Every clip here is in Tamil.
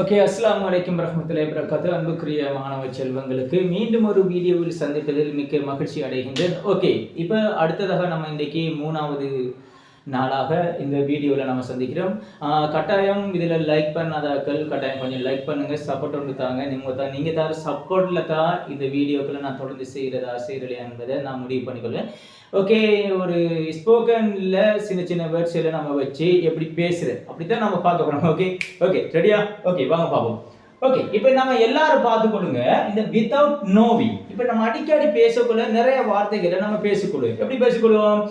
ஓகே அஸ்லாம் வலைக்கம் வரஹ்மத்துல்லாஹி வரகாத்து அன்புக்குரிய மாணவ செல்வங்களுக்கு மீண்டும் ஒரு வீடியோவில் சந்திப்பதில் மிக்க மகிழ்ச்சி அடைகின்றேன். ஓகே இப்போ அடுத்ததாக நம்ம இன்றைக்கு மூணாவது நாளாக இந்த வீடியோவில் நம்ம சந்திக்கிறோம். கட்டாயம் இதில் லைக் பண்ணாதாக்கள் கட்டாயம் கொஞ்சம் லைக் பண்ணுங்கள் சப்போர்ட் ஒன்று தாங்க. நீங்கள் தான் நீங்கள் தர சப்போர்ட்டில் தான் இந்த வீடியோக்களை நான் தொடர்ந்து செய்கிறதா செய்கிறலையா என்பதை நான் முடிவு பண்ணிக்கொள்வேன். ஓகே ஒரு ஸ்போக்கனில் சின்ன சின்ன வேர்ட்ஸ் எல்லாம் நம்ம வச்சு எப்படி பேசுகிறது அப்படி தான் நம்ம பார்க்க போகிறோம் ஓகே ஓகே ரெடியா ஓகே வாங்க பார்ப்போம். ஓகே இப்போ நம்ம எல்லாரும் பார்த்து கொடுங்க இந்த வித்தவுட் நோவிங் இப்போ நம்ம அடிக்கடி பேசக்குள்ள நிறைய வார்த்தைகளை நம்ம பேசிக்கொள்வோம். எப்படி பேசிக்கொள்வோம்?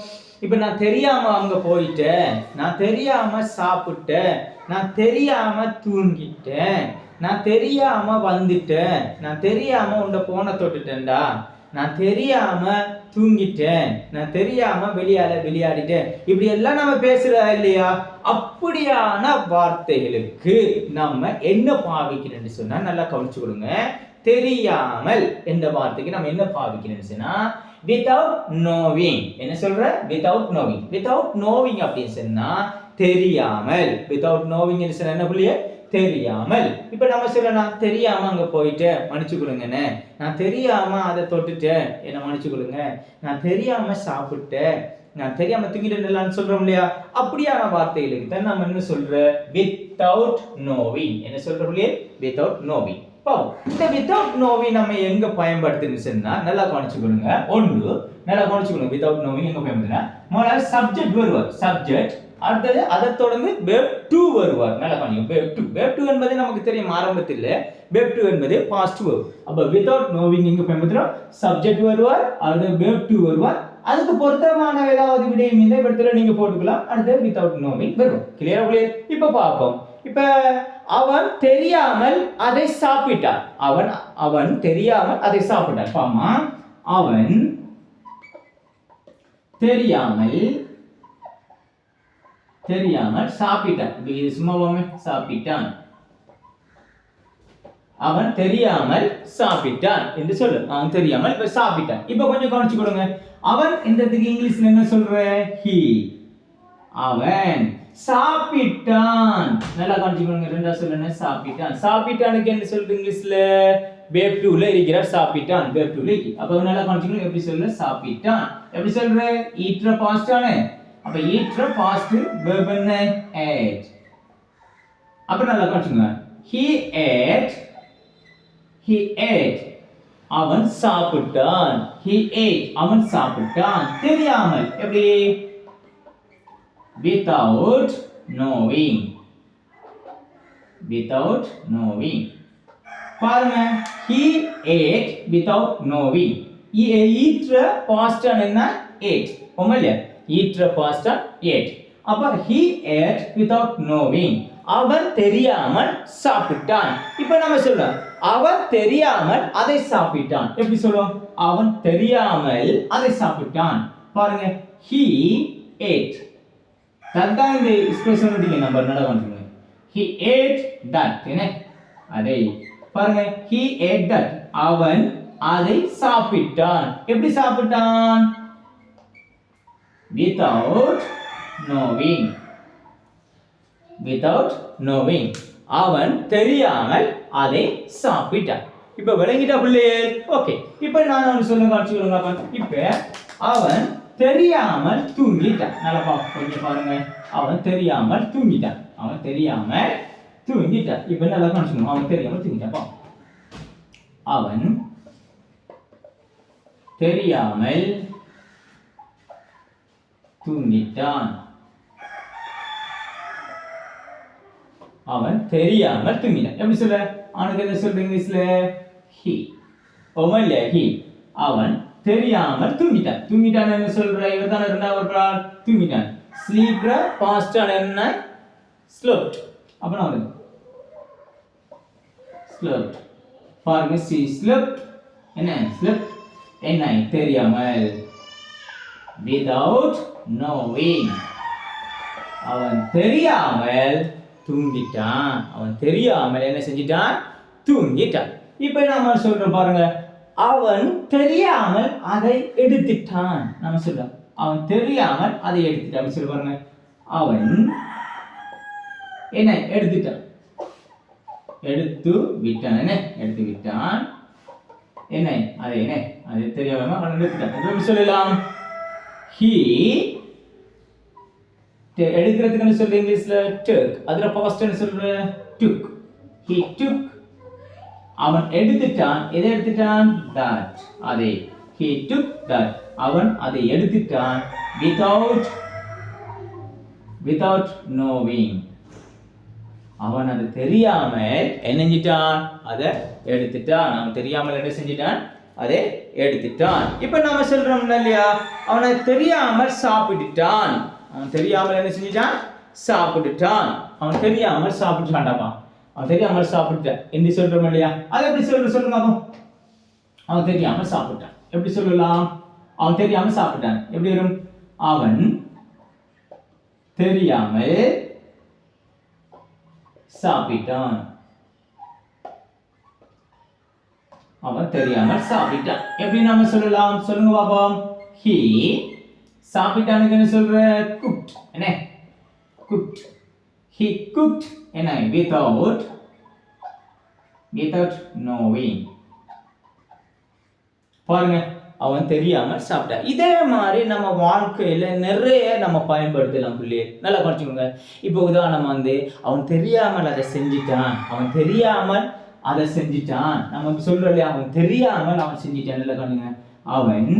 இப்போ நான் தெரியாமல் அங்கே போயிட்டேன். நான் தெரியாமல் சாப்பிட்டேன். நான் தெரியாமல் தூங்கிட்டேன். நான் தெரியாமல் வந்துட்டேன். நான் தெரியாமல் உன்னை போனை தொட்டுட்டேன்டா. நான் தெரியாமல் தூங்கிட்டேன். நான் தெரியாமல் வெளியால விளையாடிட்டேன். இப்படி எல்லாம் நம்ம பேசுகிறதா இல்லையா? அப்படியான வார்த்தைகளுக்கு நம்ம என்ன பாவிக்கிறேன்னு சொன்னால் நல்லா கவனிச்சு கொடுங்க. தெரியாமல் என்ற வார்த்தைக்கு நம்ம என்ன பாவிக்கிறேன்னு சொன்னால் வித்தவுட் நோவிங் என்ன சொல்ற? வித்தவுட் நோவிங் வித்தவுட் நோவிங் அப்படின்னு சொன்னா தெரியாமல். வித்தவுட் நோவிங் சொன்னா என்ன புள்ளிய? தெரியாமல். இப்ப நம்ம சொல்லலாம் தெரியாம அங்க போயிட்டேன். மன்னிச்சு கொடுங்கண்ணே. நான் தெரியாம அதை தொட்டுட்டேன். என்ன மன்னிச்சு கொடுங்க. நான் தெரியாம சாப்பிட்டேன். நான் தெரியாம தூங்கிட்டேன்லான்னு சொல்றோம் இல்லையா? அப்படியான வார்த்தைகளுக்கு தான் நம்ம என்ன சொல்ற? வித்தவுட் நோவிங் என்ன சொல்றோம் இல்லையே வித்தவுட் நோவிங் பாவம் இந்த வித்தவுட் நோவி நம்ம எங்க பயன்படுத்துன்னு சொன்னா நல்லா கவனிச்சு ஒன்று நல்லா கவனிச்சு வித்தவுட் நோவிங் எங்க பயன்படுத்தினா முதல்ல சப்ஜெக்ட் வருவார். சப்ஜெக்ட் அடுத்தது அதை தொடர்ந்து வெப் டூ வருவார். நல்லா கவனிக்கும் வெப் டூ வெப் டூ என்பது நமக்கு தெரியும் ஆரம்பத்தில் வெப் டூ என்பது பாஸ்ட் verb. அப்போ வித்தவுட் நோவிங் எங்க பயன்படுத்துறோம்? சப்ஜெக்ட் வருவார் அடுத்து வெப் டூ வருவார். அதுக்கு பொருத்தமான ஏதாவது விடையும் இந்த இடத்துல நீங்க போட்டுக்கலாம். அடுத்து வித்தவுட் நோவிங் வரும் கிளியர் கிளியர் இப்போ பார்ப்போம் இப்ப அவன் தெரியாமல் அதை சாப்பிட்டான். அவன் அவன் தெரியாமல் அதை சாப்பிட்டான். பாமா அவன் தெரியாமல் தெரியாமல் சாப்பிட்டான். சும்மா இது சும்மாவாமே சாப்பிட்டான். அவன் தெரியாமல் சாப்பிட்டான் என்று சொல்லு. அவன் தெரியாமல் இப்ப சாப்பிட்டான். இப்ப கொஞ்சம் கவனிச்சு கொடுங்க. அவன் இந்த இங்கிலீஷ்ல என்ன சொல்ற? ஹி அவன் சாப்பிட்டான். நல்லா கவனிச்சு ரெண்டா சொல்லுங்க சாப்பிட்டான். சாப்பிட்டானுக்கு என்ன சொல்றது இங்கிலீஷ்ல? வேப் டூல இருக்கிறார் சாப்பிட்டான் வேப் டூல அப்ப நல்லா கவனிச்சுக்கணும் எப்படி சொல்ற? சாப்பிட்டான். எப்படி சொல்ற? ஈட்ற பாஸ்டானே அப்ப ஈட்ர பாஸ்ட் verb என்ன? ஏட் அப்ப நல்லா கவனிச்சுங்க ஹி ஏட் ஹி ஏட் அவன் சாப்பிட்டான். ஹி ஏட் அவன் சாப்பிட்டான். தெரியாமல். எப்படி? Without knowing. Without knowing. பாருங்க. He ate without knowing. ஈற்ற past என்ன? Ate. உண்மை இல்லையா ஈற்ற பாஸ்ட் ate. அப்ப he ate without knowing. அவன் தெரியாமல் சாப்பிட்டான். இப்போ நம்ம சொல்லலாம் அவன் தெரியாமல் அதை சாப்பிட்டான். எப்படி சொல்லுவோம் அவன் தெரியாமல் அதை சாப்பிட்டான். பாருங்க. He ate. தத்தான் இந்த ஸ்பெஷாலிட்டி நம்பர் என்னடா பண்ணுங்க ஹி ஏட் தட் என்ன? அதை பாருங்க. ஹி ஏட் தட் அவன் அதை சாப்பிட்டான். எப்படி சாப்பிட்டான்? வித்தவுட் நோவிங் வித்தவுட் நோவிங் அவன் தெரியாமல் அதை சாப்பிட்டான். இப்ப விளங்கிட்டா பிள்ளையே? ஓகே இப்ப நான் ஒன்று சொல்ல காட்சி விடுங்க அப்ப. இப்ப அவன் தெரியாமல் தூங்கிட்டான். நல்லா பா கொஞ்சம் பாருங்க. அவன் தெரியாமல் தூங்கிட்டான். அவன் தெரியாமல் தூங்கிட்டான். இப்ப நல்லா காமிச்சுக்கணும் அவன் தெரியாமல் தூங்கிட்டான். பா. அவன் தெரியாமல் தூங்கிட்டான். அவன் தெரியாமல் தூங்கினான் எப்படி சொல்ல அவனுக்கு என்ன சொல்ற இங்கிலீஷ்ல? ஹி ஓமல்ல ஹி அவன் தெரியாமல் தூங்கிட்டான் தூங்கிட்டான் என்ன சொல்ற? இவர் தானே இரண்டாவது ஆள். தூங்கிட்டான் ஸ்லீப்ர பாஸ்டான் என்ன? ஸ்லோப்ட் அப்ப நான் வருது ஸ்லோப்ட் பாருங்க சி ஸ்லோப்ட் என்ன? ஸ்லோப்ட் என்ன தெரியாமல். விதவுட் நோவிங் அவன் தெரியாமல் தூங்கிட்டான் அவன் தெரியாமல் என்ன செஞ்சிட்டான்? தூங்கிட்டான் இப்போ நாம சொல்றோம் பாருங்க? அவன் தெரியாமல் அதை எடுத்துட்டான். நம்ம சொல்றோம். அவன் தெரியாமல் அதை எடுத்துட்டான். சொல்லி பாருங்க. அவன் என்ன? எடுத்துட்டான். எடுத்து விட்டான். என்ன? எடுத்து விட்டான். என்ன? அது என்ன? அது தெரியாம அவன் எடுத்துட்டான். சொல்லலாம்? ஹீ எடுக்கிறதுக்கு என்ன சொல்ற இங்கிலீஷ்ல டுக் அதுல பாஸ்ட் என்ன சொல்ற? டுக் ஹி டுக் அவன் எடுத்துட்டான் எதை எடுத்துட்டான் தட் அதை ஹி டுக் தட் அவன் அதை எடுத்துட்டான் வித்தவுட் வித்தவுட் நோவிங் அவன் அது தெரியாமல் என்ன செஞ்சிட்டான் அதை எடுத்துட்டான் அவன் தெரியாமல் என்ன செஞ்சிட்டான் அதை எடுத்துட்டான் இப்போ நாம சொல்றோம்ல இல்லையா அவனை தெரியாமல் சாப்பிட்டுட்டான் அவன் தெரியாமல் என்ன செஞ்சிட்டான் சாப்பிட்டுட்டான் அவன் தெரியாமல் சாப்பிட்டுட்டான்டாப்பான் அவன் தெரியாமல் சாப்பிட்டேன் என்று சொல்றோம் இல்லையா? அதை எப்படி சொல்ற சொல்லுங்க அப்போ அவன் தெரியாம சாப்பிட்டான் எப்படி சொல்லலாம்? அவன் தெரியாம சாப்பிட்டான். எப்படி வரும்? அவன் தெரியாமல் சாப்பிட்டான். அவன் தெரியாமல் சாப்பிட்டான். எப்படி நாம சொல்லலாம்? சொல்லுங்க பாப்போம். ஹி சாப்பிட்டானுக்கு என்ன சொல்ற? குட் என்ன? குட் ஹி குக்ட் என்ன without without நோவிங் பாருங்க அவன் தெரியாம சாப்பிட்டான். இதே மாதிரி நம்ம வாழ்க்கையில நிறைய நம்ம பயன்படுத்தலாம் பிள்ளையே. நல்லா படிச்சுக்கோங்க இப்போ உதாரணம் வந்து அவன் தெரியாமல் அதை செஞ்சிட்டான். அவன் தெரியாமல் அதை செஞ்சிட்டான். நம்ம சொல்றோம் அவன் தெரியாமல் அவன் செஞ்சிட்டான். நல்லா காணுங்க அவன்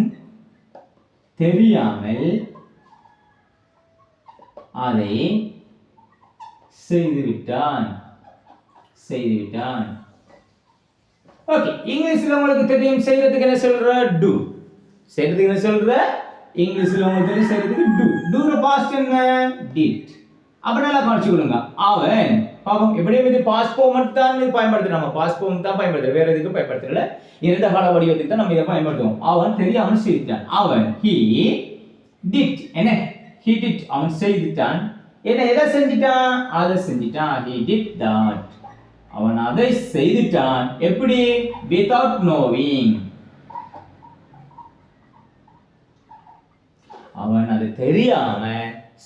தெரியாமல் அதை செய்துவிட்டான். செய்துவிட்டான். ஓகே இங்கிலீஷில் உங்களுக்கு தெரியும் செய்யறதுக்கு என்ன சொல்ற? டு செய்யறதுக்கு என்ன சொல்ற? இங்கிலீஷில் உங்களுக்கு தெரியும் செய்யறதுக்கு டு டூர பாஸ்ட் என்ன? டிட் அப்ப நல்லா படிச்சுக்கொள்ளுங்க அவன் பாவம் எப்படியும் இது பாஸ்ட் மட்டும் தான் இது பயன்படுத்துறோம் நம்ம பாஸ்ட் தான் பயன்படுத்துறோம். வேற எதுக்கும் பயன்படுத்தல. இரண்டு கால வடிவத்துக்கு தான் நம்ம இதை பயன்படுத்துவோம். அவன் தெரியாமல் செய்தான் அவன் ஹி டிட் என்ன? ஹி டிட் அவன் செய்துட்டான். என்ன எதை செஞ்சிட்டான்? அதை செஞ்சிட்டான். ஹி டிட் தட் அவன் அதை செய்துட்டான். எப்படி? வித்தவுட் நோவிங் அவன் அது தெரியாம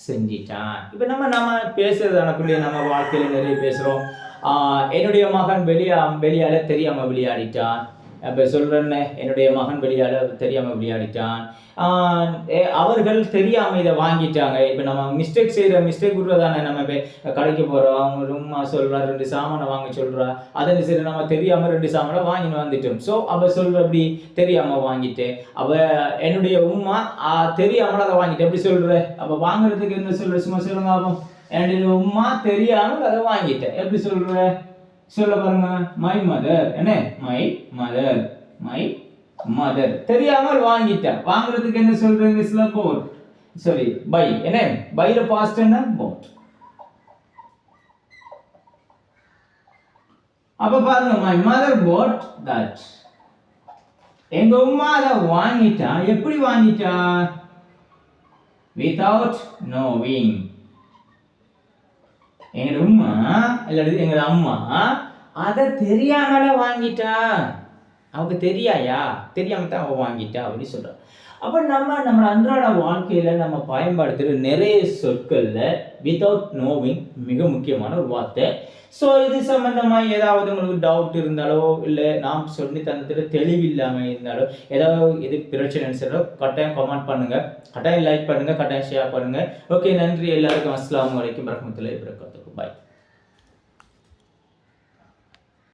செஞ்சிட்டான். இப்போ நம்ம நம்ம பேசுறதான பிள்ளைய நம்ம வாழ்க்கையில நிறைய பேசுறோம். ஆஹ் என்னுடைய மகன் வெளியா வெளியால தெரியாம விளையாடிட்டான். இப்போ சொல்கிறேன்னு என்னுடைய மகன் வெளியால் தெரியாமல் விளையாடிட்டான். அவர்கள் தெரியாமல் இதை வாங்கிட்டாங்க. இப்போ நம்ம மிஸ்டேக் செய்கிற மிஸ்டேக் தானே நம்ம இப்போ கடைக்கு போகிறோம் அவங்க ரூமா சொல்கிறா ரெண்டு சாமானை வாங்க சொல்கிறா அதை சரி நம்ம தெரியாமல் ரெண்டு சாமானை வாங்கின்னு வந்துட்டோம். ஸோ அவள் சொல்கிற அப்படி தெரியாமல் வாங்கிட்டு அவ என்னுடைய உம்மா தெரியாமல் அதை வாங்கிட்டு. எப்படி சொல்கிற அப்போ வாங்குறதுக்கு என்ன சொல்கிற சும்மா சொல்லுங்க அப்போ என்னுடைய உம்மா தெரியாமல் அதை வாங்கிட்டேன். எப்படி சொல்கிற சொல்ல பாருங்க. மை மதர் என்ன? மை மதர் மை மதர் தெரியாமல் வாங்கிட்டேன் வாங்குறதுக்கு என்ன சொல்ற இங்கிலீஷ்ல போட் சாரி பை என்ன? பைல பாஸ்ட் என்ன? போட் அப்ப பாருங்க மை மதர் போட் தட் எங்க உமா அதை வாங்கிட்டா. எப்படி வாங்கிட்டா? வித்தவுட் நோவிங் எங்கள் உமா இல்லாட்டி எங்கள் அம்மா அதை தெரியாமல வாங்கிட்டா அவங்க தெரியாயா? தெரியாம தான் அவன் வாங்கிட்டா அப்படின்னு சொல்கிறான் அப்போ நம்ம நம்ம அன்றாட வாழ்க்கையில் நம்ம பயன்படுத்துகிற நிறைய சொற்களில் வித்தவுட் நோவிங் மிக முக்கியமான ஒரு வார்த்தை. ஸோ இது சம்மந்தமாக ஏதாவது உங்களுக்கு டவுட் இருந்தாலோ இல்லை நாம் சொல்லி தந்த தெளிவு இல்லாமல் இருந்தாலோ ஏதாவது இது பிரச்சனைன்னு சொல்ல கட்டாயம் கமெண்ட் பண்ணுங்கள் கட்டாயம் லைக் பண்ணுங்கள் கட்டாயம் ஷேர் பண்ணுங்கள் ஓகே நன்றி. எல்லாருக்கும் அஸ்லாம் வரைக்கும் பிரகமத்தில் இருக்கிறதுக்கு பாய்